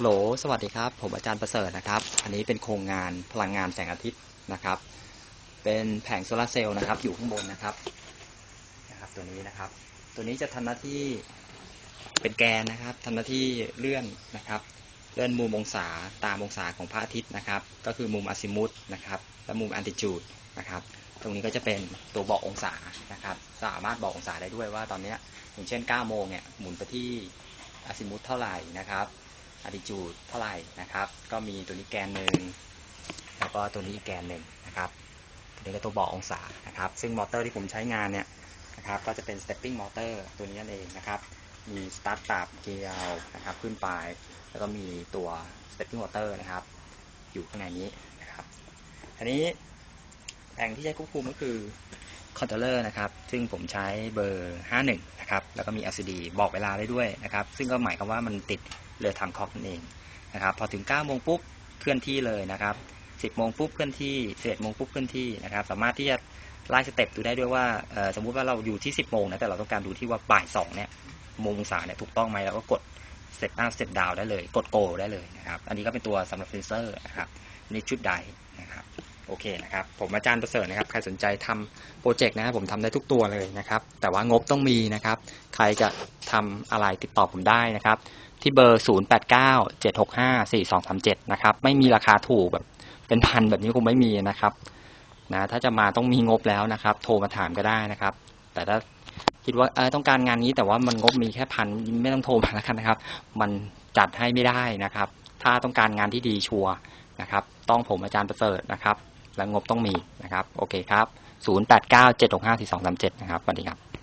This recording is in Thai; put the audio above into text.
โหล สวัสดีครับ ผมอาจารย์ประเสริฐนะครับ อันนี้เป็นโครงงานพลังงานแสงอาทิตย์นะครับ เป็นแผงโซลาร์เซลล์นะครับ อยู่ข้างบนนะครับ นะครับ ตัวนี้นะครับ ตัวนี้จะทำหน้าที่เป็นแกนนะครับทำหน้าที่เลื่อนนะครับ เลื่อนมุมองศาตามองศาของพระอาทิตย์นะครับ ก็คือมุมอะซิมุตนะครับ และมุมอันติจูดนะครับ ตรงนี้ก็จะเป็นตัวบอกองศานะครับ สามารถบอกองศาได้ด้วยว่าตอนนี้อย่างเช่น9โมงเนี่ย หมุนไปที่อะซิมุตเท่าไหร่นะครับ a ติจูดเท่าไหร่นะครับ ก็มีตัวนี้แกนหนึ่งแล้วก็ตัวนี้อีกแกนหนึ่งนะครับตัวนี้ก็ตัวบอกองศานะครับ ซึ่งมอเตอร์ที่ผมใช้งานเนี่ยนะครับ ก็จะเป็น stepping motor ตัวนี้นั่นเองนะครับ มี start ตับเกียร์นะครับ ขึ้นไป แล้วก็มีตัว stepping motor นะครับ อยู่ข้างในนี้นะครับอันนี้แผงที่ใช้ควบคุมก็คือ controller นะครับ ซึ่งผมใช้เบอร์ 51 นะครับ แล้วก็มี LCD บอกเวลาได้ด้วยนะครับ ซึ่งก็หมายความว่ามันติดเรือทำคอกนั่นเองนะครับ พอถึง 9 โมงปุ๊บเคลื่อนที่เลยนะครับ 10 โมงปุ๊บเคลื่อนที่ 11 โมงปุ๊บเคลื่อนที่นะครับ สามารถที่จะไล่สเต็ปดูได้ด้วยว่า สมมุติว่าเราอยู่ที่ 10 โมงนะ แต่เราต้องการดูที่ว่าบ่าย 2 เนี่ยโมงองศาเนี่ยถูกต้องไหมเราก็กด step up step down ได้เลย กด go ได้เลยนะครับ อันนี้ก็เป็นตัวสำหรับเซนเซอร์นะครับอันชุดใดนะครับ โอเคนะครับ ผมอาจารย์ประเสริฐนะครับ ใครสนใจทำโปรเจกต์นะครับผมทำได้ทุกตัวเลยนะครับ แต่ว่างบต้องมีนะครับ ใครจะทำอะไรติดต่อผมได้นะครับ ที่เบอร์ 0897654237 นะครับ ไม่มีราคาถูกแบบเป็นพันแบบนี้คงไม่มีนะครับ นะ ถ้าจะมาต้องมีงบแล้วนะครับ โทรมาถามก็ได้นะครับ แต่ถ้าคิดว่าต้องการงานนี้แต่ว่ามันงบมีแค่พันไม่ต้องโทรมาแล้วกันนะครับ มันจัดให้ไม่ได้นะครับ ถ้าต้องการงานที่ดีชัวร์นะครับ ต้องผมอาจารย์ประเสริฐนะครับ และงบต้องมีนะครับ โอเคครับ 0897654237 นะครับสวัสดีครับ